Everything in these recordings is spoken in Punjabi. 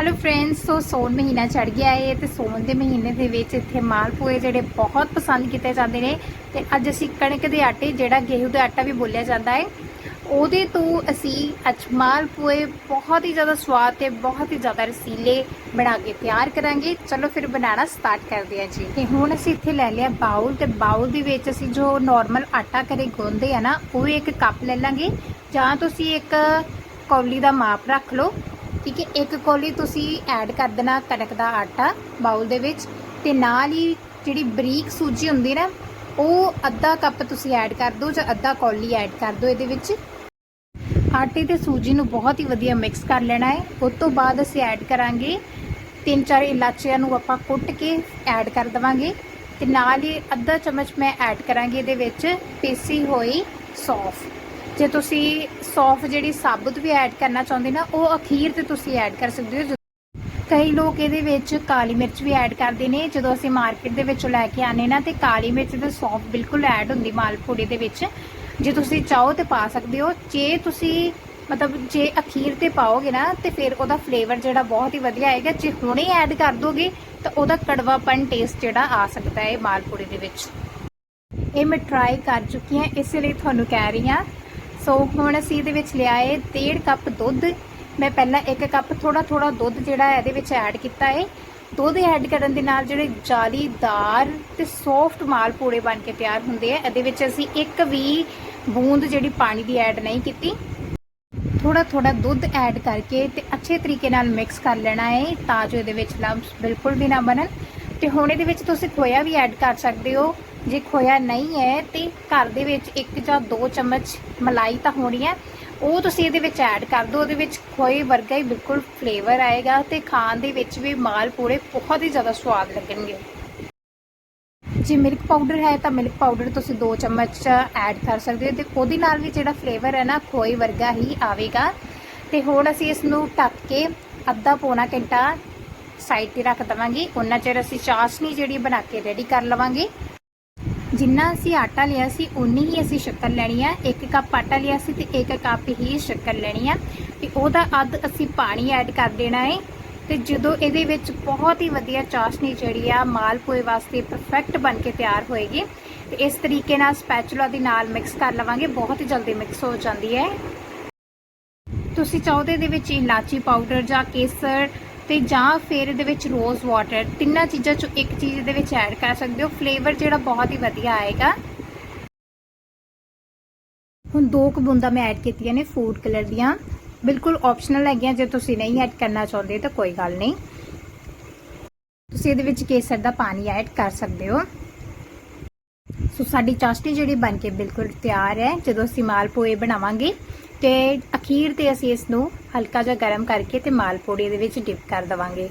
ਹੈਲੋ ਫਰੈਂਡਸ ਸੋ ਸੌਣ ਮਹੀਨਾ ਚੜ ਗਿਆ ਹੈ ਤੇ ਸੌਣ ਦੇ ਮਹੀਨੇ ਦੇ ਵਿੱਚ ਇੱਥੇ ਮਾਲਪੂਏ ਜਿਹੜੇ ਬਹੁਤ ਪਸੰਦ ਕੀਤੇ ਜਾਂਦੇ ਨੇ ਤੇ ਅੱਜ ਅਸੀਂ ਕਣਕ ਦੇ ਆਟੇ, ਜਿਹੜਾ ਗੇਹੂ ਦਾ ਆਟਾ ਵੀ ਬੋਲਿਆ ਜਾਂਦਾ ਹੈ ਉਹਦੇ ਤੋਂ ਅਸੀਂ ਅੱਜ ਮਾਲਪੂਏ ਬਹੁਤ ਹੀ ਜ਼ਿਆਦਾ ਸਵਾਦ ਤੇ ਬਹੁਤ ਹੀ ਜ਼ਿਆਦਾ ਰਸੀਲੇ ਬਣਾ ਕੇ ਤਿਆਰ ਕਰਾਂਗੇ। ਚਲੋ ਫਿਰ ਬਣਾਉਣਾ ਸਟਾਰਟ ਕਰਦੇ ਹਾਂ ਜੀ। ਤੇ ਹੁਣ ਅਸੀਂ ਇੱਥੇ ਲੈ ਲਿਆ ਬਾਉਲ ਤੇ ਬਾਉਲ ਦੇ ਵਿੱਚ ਅਸੀਂ ਜੋ ਨਾਰਮਲ ਆਟਾ ਕਰੇ ਗੁੰਨਦੇ ਆ ਨਾ, ਉਹ ਇੱਕ ਕੱਪ ਲੈ ਲਾਂਗੇ। ਜਾਂ ਤੁਸੀਂ ਇੱਕ ਕੌਲੀ ਦਾ ਮਾਪ ਰੱਖ ਲਓ। ਠੀਕ ਹੈ, ਇੱਕ ਕੌਲੀ ਤੁਸੀਂ ਐਡ ਕਰ ਦੇਣਾ ਕਣਕ ਦਾ ਆਟਾ ਬਾਉਲ ਦੇ ਵਿੱਚ ਤੇ ਨਾਲ ਹੀ ਜਿਹੜੀ ਬਰੀਕ ਸੂਜੀ ਹੁੰਦੀ ਨਾ, ਉਹ ਅੱਧਾ ਕੱਪ ਤੁਸੀਂ ਐਡ ਕਰ ਦਿਓ ਜਾਂ ਅੱਧਾ ਕੌਲੀ ਐਡ ਕਰ ਦਿਓ ਇਹਦੇ ਵਿੱਚ। ਆਟੇ ਤੇ ਸੂਜੀ ਨੂੰ ਬਹੁਤ ਹੀ ਵਧੀਆ ਮਿਕਸ ਕਰ ਲੈਣਾ ਹੈ। ਉਸ ਤੋਂ ਬਾਅਦ ਅਸੀਂ ਐਡ ਕਰਾਂਗੇ ਤਿੰਨ ਚਾਰ ਇਲਾਚੀਆਂ ਨੂੰ ਆਪਾਂ ਕੁੱਟ ਕੇ ਐਡ ਕਰ ਦਵਾਂਗੇ ਤੇ ਨਾਲ ਹੀ ਅੱਧਾ ਚਮਚ ਮੈਂ ਐਡ ਕਰਾਂਗੀ ਇਹਦੇ ਵਿੱਚ ਪੀਸੀ ਹੋਈ ਸੌਫ। ਜੇ ਤੁਸੀਂ ਸੌਂਫ ਜਿਹੜੀ ਸਾਬੁਤ ਵੀ ਐਡ ਕਰਨਾ ਚਾਹੁੰਦੇ ਨਾ, ਉਹ ਅਖੀਰ ਤੇ ਤੁਸੀਂ ਐਡ ਕਰ ਸਕਦੇ ਹੋ। ਕਈ ਲੋਕ ਇਹਦੇ ਵਿੱਚ ਕਾਲੀ ਮਿਰਚ ਵੀ ਐਡ ਕਰਦੇ ਨੇ, ਜਦੋਂ ਅਸੀਂ ਮਾਰਕੀਟ ਦੇ ਵਿੱਚੋਂ ਲੈ ਕੇ ਆਨੇ ਨਾ, ਤੇ ਕਾਲੀ ਮਿਰਚ ਤੇ ਸੌਂਫ ਬਿਲਕੁਲ ਐਡ ਹੁੰਦੀ ਮਾਲਪੂੜੇ ਦੇ ਵਿੱਚ। ਜੇ ਤੁਸੀਂ ਚਾਹੋ ਤੇ ਪਾ ਸਕਦੇ ਹੋ। ਜੇ ਤੁਸੀਂ ਮਤਲਬ ਜੇ ਅਖੀਰ ਤੇ ਪਾਓਗੇ ਨਾ, ਤੇ ਫਿਰ ਉਹਦਾ ਫਲੇਵਰ ਜਿਹੜਾ ਬਹੁਤ ਹੀ ਵਧੀਆ ਆਏਗਾ। ਜੇ ਹੁਣੇ ਐਡ ਕਰ ਦੋਗੇ, ਤਾਂ ਉਹਦਾ ਕੜਵਾਪਨ ਟੇਸਟ ਜਿਹੜਾ ਆ ਸਕਦਾ ਹੈ ਮਾਲਪੂੜੇ ਦੇ ਵਿੱਚ। ਇਹ ਮੈਂ ਟਰਾਈ ਕਰ ਚੁੱਕੀ ਹਾਂ, ਇਸੇ ਲਈ ਤੁਹਾਨੂੰ ਕਹਿ ਰਹੀ ਹਾਂ। ਸੋ ਹੁਣ ਅਸੀਂ ਇਹਦੇ ਵਿੱਚ ਲਿਆ ਹੈ 1.5 ਕੱਪ ਦੁੱਧ। ਮੈਂ ਪਹਿਲਾਂ 1 ਕੱਪ ਥੋੜਾ ਥੋੜਾ ਦੁੱਧ ਜਿਹੜਾ ਇਹਦੇ ਵਿੱਚ ਐਡ ਕੀਤਾ ਹੈ ਦੁੱਧ ਐਡ ਕਰਨ ਦੇ ਨਾਲ ਜਿਹੜੇ ਜਾਲੀਦਾਰ ਤੇ ਸੌਫਟ ਮਾਲ ਪੂੜੇ ਬਣ ਕੇ ਤਿਆਰ ਹੁੰਦੇ ਆ। ਇਹਦੇ ਵਿੱਚ ਅਸੀਂ ਇੱਕ ਵੀ ਬੂੰਦ ਜਿਹੜੀ ਪਾਣੀ ਦੀ ਐਡ ਨਹੀਂ ਕੀਤੀ। ਥੋੜਾ ਥੋੜਾ ਦੁੱਧ ਐਡ ਕਰਕੇ ਤੇ ਅੱਛੇ ਤਰੀਕੇ ਨਾਲ ਮਿਕਸ ਕਰ ਲੈਣਾ ਹੈ ਤਾਂ ਜੋ ਇਹਦੇ ਵਿੱਚ ਲੰਪਸ ਬਿਲਕੁਲ ਵੀ ਨਾ ਬਣਨ। ਤੇ ਹੁਣ ਇਹਦੇ ਵਿੱਚ ਤੁਸੀਂ ਖੋਇਆ ਵੀ ਐਡ ਕਰ ਸਕਦੇ ਹੋ। ਜੇ ਖੋਇਆ ਨਹੀਂ ਹੈ ਤੇ ਘਰ ਦੇ ਵਿੱਚ ਇੱਕ ਜਾਂ ਦੋ ਚਮਚ ਮਲਾਈ ਤਾਂ ਹੋਣੀ ਹੈ। ਉਹ ਤੁਸੀਂ ਇਹਦੇ ਵਿੱਚ ਐਡ ਕਰ ਦਿਓ। ਉਹਦੇ ਵਿੱਚ ਖੋਏ ਵਰਗਾ ਹੀ ਬਿਲਕੁਲ ਫਲੇਵਰ ਆਏਗਾ ਤੇ ਖਾਣ ਦੇ ਵਿੱਚ ਵੀ ਮਾਲ ਪੂਰੇ ਬਹੁਤ ਹੀ ਜ਼ਿਆਦਾ ਸਵਾਦ ਲੱਗਣਗੇ। ਜੇ ਮਿਲਕ ਪਾਊਡਰ ਹੈ ਤਾਂ ਮਿਲਕ ਪਾਊਡਰ ਤੁਸੀਂ 2 ਚਮਚ ਐਡ ਕਰ ਸਕਦੇ ਹੋ। ਤੇ ਉਹਦੇ ਨਾਲ ਵੀ ਜਿਹੜਾ ਫਲੇਵਰ ਹੈ ਨਾ, ਖੋਏ ਵਰਗਾ ਹੀ ਆਵੇਗਾ। ਤੇ ਹੁਣ ਅਸੀਂ ਇਸ ਨੂੰ ਢੱਕ ਕੇ ਅੱਧਾ ਪੌਣਾ ਘੰਟਾ ਸਾਈਡ ਤੇ ਰੱਖ ਦਵਾਂਗੇ। ਉਹਨਾਂ ਚਿਰ ਅਸੀਂ ਚਾਸ਼ਨੀ ਜਿਹੜੀ ਬਣਾ ਕੇ ਰੈਡੀ ਕਰ ਲਵਾਂਗੇ। ਜਿੰਨਾ ਅਸੀਂ ਆਟਾ ਲਿਆ ਸੀ ਉਨੀ ਹੀ ਅਸੀਂ ਸ਼ੱਕਰ ਲੈਣੀ ਆ। ਇੱਕ ਕੱਪ ਆਟਾ ਲਿਆ ਸੀ ਤੇ ਇੱਕ ਕੱਪ ਹੀ ਸ਼ੱਕਰ ਲੈਣੀ ਆ। ਤੇ ਉਹਦਾ ਅੱਧ ਅਸੀਂ ਪਾਣੀ ਐਡ ਕਰ ਦੇਣਾ ਹੈ ਤੇ ਜਦੋਂ ਇਹਦੇ ਵਿੱਚ ਬਹੁਤ ਹੀ ਵਧੀਆ ਚਾਸ਼ਨੀ ਜਿਹੜੀ ਆ ਮਾਲਪੂਏ ਵਾਸਤੇ ਪਰਫੈਕਟ ਬਣ ਕੇ ਤਿਆਰ ਹੋਏਗੀ। ਤੇ ਇਸ ਤਰੀਕੇ ਨਾਲ ਸਪੈਚੂਲਾ ਦੇ ਨਾਲ ਮਿਕਸ ਕਰ ਲਵਾਂਗੇ, ਬਹੁਤ ਹੀ ਜਲਦੀ ਮਿਕਸ ਹੋ ਜਾਂਦੀ ਹੈ ਤੁਸੀਂ ਚਾਹੋ ਦੇ ਵਿੱਚ ਇਲਾਚੀ ਪਾਊਡਰ ਜਾਂ ਕੇਸਰ ਤੇ ਜਾਂ ਫਿਰ ਇਹਦੇ ਵਿੱਚ ਰੋਜ਼ ਵਾਟਰ ਤਿੰਨਾਂ ਚੀਜ਼ਾਂ ਚੋਂ ਇੱਕ ਚੀਜ਼ ਇਹਦੇ ਵਿੱਚ ਐਡ ਕਰ ਸਕਦੇ ਹੋ। ਫਲੇਵਰ ਜਿਹੜਾ ਬਹੁਤ ਹੀ ਵਧੀਆ ਆਏਗਾ। ਹੁਣ ਦੋ ਕੁ ਬੂੰਦਾਂ ਮੈਂ ਐਡ ਕੀਤੀਆਂ ਨੇ ਫੂਡ ਕਲਰ ਦੀਆਂ। ਬਿਲਕੁਲ ਆਪਸ਼ਨਲ ਹੈਗੀਆਂ, ਜੇ ਤੁਸੀਂ ਨਹੀਂ ਐਡ ਕਰਨਾ ਚਾਹੁੰਦੇ ਤਾਂ ਕੋਈ ਗੱਲ ਨਹੀਂ। ਤੁਸੀਂ ਇਹਦੇ ਵਿੱਚ ਕੇਸਰ ਦਾ ਪਾਣੀ ਐਡ ਕਰ ਸਕਦੇ ਹੋ। ਸੋ ਸਾਡੀ ਚਾਸ਼ਨੀ ਜਿਹੜੀ ਬਣ ਕੇ ਬਿਲਕੁਲ ਤਿਆਰ ਹੈ। ਜਦੋਂ ਅਸੀਂ ਮਾਲਪੂਏ ਬਣਾਵਾਂਗੇ ਤੇ ਅਖੀਰ ਤੇ ਅਸੀਂ ਇਸ ਨੂੰ ਹਲਕਾ ਜਿਹਾ ਗਰਮ ਕਰਕੇ ਤੇ ਮਾਲਪੂੜੇ ਦੇ ਵਿੱਚ ਡਿਪ ਕਰ ਦਵਾਂਗੇ।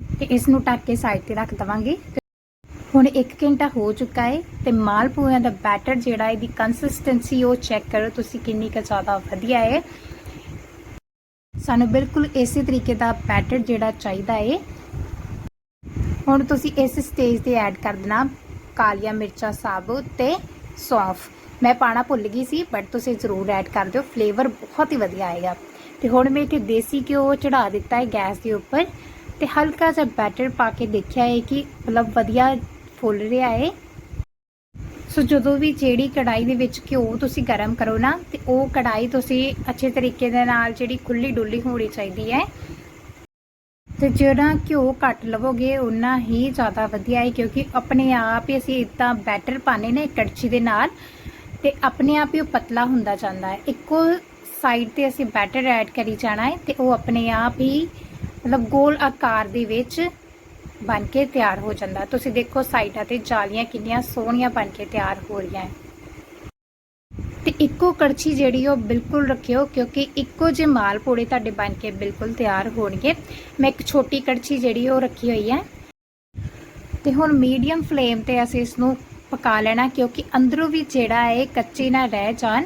ਤੇ ਇਸ ਨੂੰ ਢੱਕ ਕੇ ਸਾਈਡ ਤੇ ਰੱਖ ਦਵਾਂਗੇ। ਹੁਣ 1 ਘੰਟਾ ਹੋ ਚੁੱਕਾ ਹੈ ਤੇ ਮਾਲਪੂੜਿਆਂ ਦਾ ਬੈਟਰ ਜਿਹੜਾ ਇਹਦੀ ਕੰਸਿਸਟੈਂਸੀ ਉਹ ਚੈੱਕ ਕਰੋ ਤੁਸੀਂ ਕਿੰਨੀ ਕੁ ਜ਼ਿਆਦਾ ਵਧੀਆ ਹੈ। ਸਾਨੂੰ ਬਿਲਕੁਲ ਇਸੇ ਤਰੀਕੇ ਦਾ ਬੈਟਰ ਜਿਹੜਾ ਚਾਹੀਦਾ ਹੈ। ਹੁਣ ਤੁਸੀਂ ਇਸ ਸਟੇਜ ਤੇ ਐਡ ਕਰ ਦੇਣਾ ਕਾਲੀਆਂ ਮਿਰਚਾਂ, ਸਾਬੁਤ ਤੇ ਸੌਂਫ। ਮੈਂ ਪਾਣਾ ਭੁੱਲ ਗਈ ਸੀ ਬਟ ਤੁਸੀਂ ਜ਼ਰੂਰ ਐਡ ਕਰ ਦਿਓ। ਫਲੇਵਰ ਬਹੁਤ ਹੀ ਵਧੀਆ ਆਏਗਾ। ਤੇ ਹੁਣ ਮੈਂ ਇੱਥੇ ਦੇਸੀ ਘਿਓ ਚੜਾ ਦਿੱਤਾ ਹੈ ਗੈਸ ਦੇ ਉੱਪਰ। ਤੇ ਹਲਕਾ ਜਿਹਾ ਬੈਟਰ ਪਾ ਕੇ ਦੇਖਿਆ ਹੈ ਕਿ ਮਤਲਬ ਵਧੀਆ ਫੁੱਲ ਰਿਹਾ ਹੈ। ਸੋ ਜਦੋਂ ਵੀ ਜਿਹੜੀ ਕੜਾਈ ਦੇ ਵਿੱਚ ਘਿਓ ਤੁਸੀਂ ਗਰਮ ਕਰੋ ਨਾ, ਤੇ ਉਹ ਕੜਾਈ ਤੁਸੀਂ ਅੱਛੇ ਤਰੀਕੇ ਦੇ ਨਾਲ ਜਿਹੜੀ ਖੁੱਲੀ ਡੁੱਲੀ ਹੋਣੀ ਚਾਹੀਦੀ ਹੈ। ਤੇ ਜਿਹੜਾ ਘਿਓ ਘੱਟ ਲਵੋਗੇ ਉਨਾ ਹੀ ਜ਼ਿਆਦਾ ਵਧੀਆ ਹੈ, ਕਿਉਂਕਿ ਆਪਣੇ ਆਪ ਹੀ ਅਸੀਂ ਇਦਾਂ ਬੈਟਰ ਪਾਣੇ ਨੇ ਕੜਛੀ ਦੇ ਨਾਲ। ਤੇ ਆਪਣੇ ਆਪ ਹੀ ਉਹ ਪਤਲਾ ਹੁੰਦਾ ਜਾਂਦਾ ਹੈ। ਇੱਕੋ ਸਾਈਡ ਤੇ ਅਸੀਂ ਬੈਟਰ ਐਡ ਕਰੀ ਜਾਣਾ ਹੈ ਤੇ ਉਹ ਆਪਣੇ ਆਪ ਹੀ ਮਤਲਬ ਗੋਲ ਆਕਾਰ ਦੇ ਵਿੱਚ ਬਣ ਕੇ ਤਿਆਰ ਹੋ ਜਾਂਦਾ ਤੁਸੀਂ ਦੇਖੋ ਸਾਈਡਾਂ ਤੇ ਜਾਲੀਆਂ ਕਿੰਨੀਆਂ ਸੋਹਣੀਆਂ ਬਣ ਕੇ ਤਿਆਰ ਹੋ ਰਹੀਆਂ ਹੈ। ਤੇ ਇੱਕੋ ਕੜਛੀ ਜਿਹੜੀ ਉਹ ਬਿਲਕੁਲ ਰੱਖਿਓ ਕਿਉਂਕਿ ਇੱਕੋ ਜਿਹੇ ਮਾਲ ਪੂੜੇ ਤੁਹਾਡੇ ਬਣ ਕੇ ਬਿਲਕੁਲ ਤਿਆਰ ਹੋਣਗੇ। ਮੈਂ ਇੱਕ ਛੋਟੀ ਕੜਛੀ ਜਿਹੜੀ ਉਹ ਰੱਖੀ ਹੋਈ ਹੈ। ਤੇ ਹੁਣ ਮੀਡੀਅਮ ਫਲੇਮ ਤੇ ਅਸੀਂ ਇਸ ਨੂੰ ਪਕਾ ਲੈਣਾ, ਕਿਉਂਕਿ ਅੰਦਰੋਂ ਵੀ ਜਿਹੜਾ ਹੈ ਕੱਚੇ ਨਾ ਰਹਿ ਜਾਣ।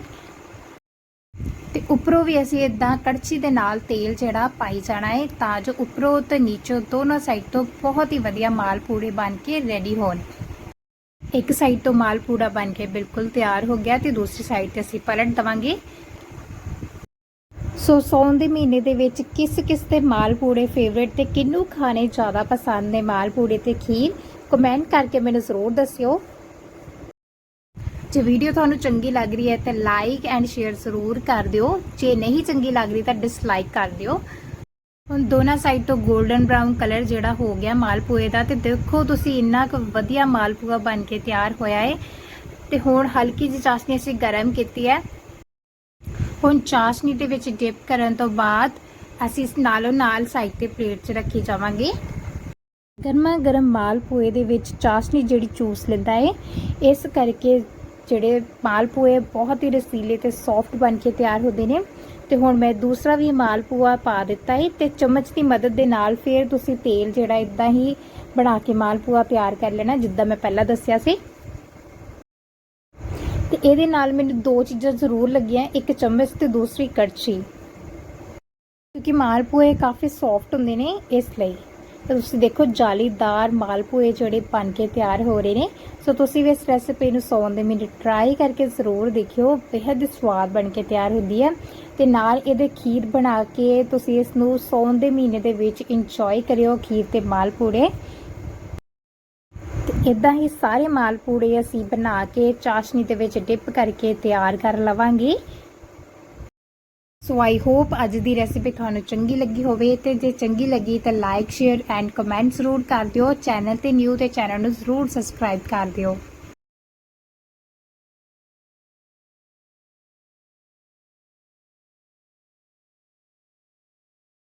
ਤੇ ਉੱਪਰੋਂ ਵੀ ਅਸੀਂ ਇਦਾਂ ਕੜਛੀ ਦੇ ਨਾਲ ਤੇਲ ਜਿਹੜਾ ਪਾਈ ਜਾਣਾ ਹੈ, ਤਾਂ ਜੋ ਉੱਪਰੋਂ ਤੇ ਨੀਚੋਂ ਦੋਨੋਂ ਸਾਈਡ ਤੋਂ ਬਹੁਤ ਹੀ ਵਧੀਆ ਮਾਲ ਪੂੜੇ ਬਣ ਕੇ ਰੈਡੀ ਹੋਣ। ਇੱਕ ਸਾਈਡ ਤੋਂ ਮਾਲ ਪੂੜਾ ਬਣ ਕੇ ਬਿਲਕੁਲ ਤਿਆਰ ਹੋ ਗਿਆ ਤੇ ਦੂਸਰੀ ਸਾਈਡ ਤੇ ਅਸੀਂ ਪਲਟ ਦਵਾਂਗੇ। ਸੋ ਸੌਣ ਦੇ ਮਹੀਨੇ ਦੇ ਵਿੱਚ ਕਿਸ ਕਿਸ ਦੇ ਮਾਲ ਪੂੜੇ ਫੇਵਰੇਟ ਤੇ ਕਿਹਨੂੰ ਖਾਣੇ ਜ਼ਿਆਦਾ ਪਸੰਦ ਨੇ ਮਾਲ ਪੂੜੇ ਤੇ ਖੀਰ ਕਮੈਂਟ ਕਰਕੇ ਮੈਨੂੰ ਜ਼ਰੂਰ ਦੱਸਿਓ। ਜੇ ਵੀਡੀਓ ਤੁਹਾਨੂੰ ਚੰਗੀ ਲੱਗ ਰਹੀ ਹੈ ਤਾਂ ਲਾਈਕ ਐਂਡ ਸ਼ੇਅਰ ਜ਼ਰੂਰ ਕਰ ਦਿਓ। ਜੇ ਨਹੀਂ ਚੰਗੀ ਲੱਗ ਰਹੀ ਤਾਂ ਡਿਸਲਾਈਕ ਕਰ ਦਿਓ। ਹੁਣ ਦੋਨਾਂ ਸਾਈਡ ਤੋਂ 골ਡਨ ਬ੍ਰਾਊਨ ਕਲਰ ਜਿਹੜਾ ਹੋ ਗਿਆ ਮਾਲਪੂਏ ਦਾ ਤੇ ਦੇਖੋ ਤੁਸੀਂ ਇੰਨਾ ਕੁ ਵਧੀਆ ਮਾਲਪੂਆ ਬਣ ਕੇ ਤਿਆਰ ਹੋਇਆ ਹੈ ਤੇ ਹੁਣ ਹਲਕੀ ਜਿਹੀ ਚਾਸ਼ਨੀ ਅਸੀਂ ਗਰਮ ਕੀਤੀ ਹੈ। ਹੁਣ ਚਾਸ਼ਨੀ ਦੇ ਵਿੱਚ ਡਿਪ ਕਰਨ ਤੋਂ ਬਾਅਦ ਅਸੀਂ ਇਸ ਨਾਲੋਂ ਨਾਲ ਸਾਈਡ ਤੇ ਪਲੇਟ 'ਚ ਰੱਖੀ ਜਾਵਾਂਗੇ। ਗਰਮਾ ਗਰਮ ਮਾਲਪੂਏ ਦੇ ਵਿੱਚ ਚਾਸ਼ਨੀ ਜਿਹੜੀ ਚੂਸ ਲੈਂਦਾ ਹੈ ਇਸ ਕਰਕੇ ਜਿਹੜੇ ਮਾਲਪੂਏ ਬਹੁਤ ਹੀ ਰਸੀਲੇ ਤੇ ਸੌਫਟ ਬਣ ਕੇ ਤਿਆਰ ਹੁੰਦੇ ਨੇ। ਤੇ ਹੁਣ ਮੈਂ ਦੂਸਰਾ ਵੀ ਮਾਲਪੂਆ ਪਾ ਦਿੱਤਾ ਹੈ ਤੇ ਚਮਚ ਦੀ ਮਦਦ ਦੇ ਨਾਲ ਫਿਰ ਤੁਸੀਂ ਤੇਲ ਜਿਹੜਾ ਇਦਾਂ ਹੀ ਬਣਾ ਕੇ ਮਾਲਪੂਆ ਤਿਆਰ ਕਰ ਲੈਣਾ, ਜਿੱਦਾਂ ਮੈਂ ਪਹਿਲਾਂ ਦੱਸਿਆ ਸੀ। ਤੇ ਇਹਦੇ ਨਾਲ ਮੈਨੂੰ ਦੋ ਚੀਜ਼ਾਂ ਜ਼ਰੂਰ ਲੱਗੀਆਂ, ਇੱਕ ਚਮਚ ਤੇ ਦੂਸਰੀ ਕੜਛੀ। ਕਿਉਂਕਿ ਮਾਲਪੂਏ ਕਾਫੀ ਸੌਫਟ ਹੁੰਦੇ ਨੇ ਇਸ ਲਈ। ਤੇ ਤੁਸੀਂ ਦੇਖੋ ਜਾਲੀਦਾਰ ਮਾਲਪੂਏ ਜਿਹੜੇ ਬਣ ਕੇ ਤਿਆਰ ਹੋ ਰਹੇ ਨੇ। ਸੋ ਤੁਸੀਂ ਵੀ ਇਸ ਰੈਸਪੀ ਨੂੰ ਸੌਣ ਦੇ ਮਿੰਟ ਟਰਾਈ ਕਰਕੇ ਜ਼ਰੂਰ ਦੇਖਿਓ। ਬੇहद ਸਵਾਦ ਬਣ ਕੇ ਤਿਆਰ ਹੁੰਦੀ ਹੈ। ਤੇ ਨਾਲ ਇਹਦੇ ਖੀਰ ਬਣਾ ਕੇ ਤੁਸੀਂ ਇਸ ਨੂੰ ਸੌਣ ਦੇ ਮਹੀਨੇ ਦੇ ਵਿੱਚ ਇੰਜੋਏ ਕਰਿਓ ਖੀਰ ਤੇ ਮਾਲਪੂੜੇ ਤੇ ਇਦਾਂ ਹੀ ਸਾਰੇ ਮਾਲਪੂੜੇ ਅਸੀਂ ਬਣਾ ਕੇ ਚਾਸ਼ਨੀ ਦੇ ਵਿੱਚ ਡਿਪ ਕਰਕੇ ਤਿਆਰ ਕਰ ਲਵਾਂਗੇ। ਸੋ ਆਈ ਹੋਪ ਅੱਜ ਦੀ ਰੈਸਿਪੀ ਤੁਹਾਨੂੰ ਚੰਗੀ ਲੱਗੀ ਹੋਵੇ ਤੇ ਜੇ ਚੰਗੀ ਲੱਗੀ ਤਾਂ ਲਾਈਕ ਸ਼ੇਅਰ ਐਂਡ ਕਮੈਂਟ ਜ਼ਰੂਰ ਕਰ ਦਿਓ। ਚੈਨਲ ਤੇ ਨਿਊ ਤੇ ਚੈਨਲ ਨੂੰ ਜ਼ਰੂਰ ਸਬਸਕ੍ਰਾਈਬ ਕਰ ਦਿਓ।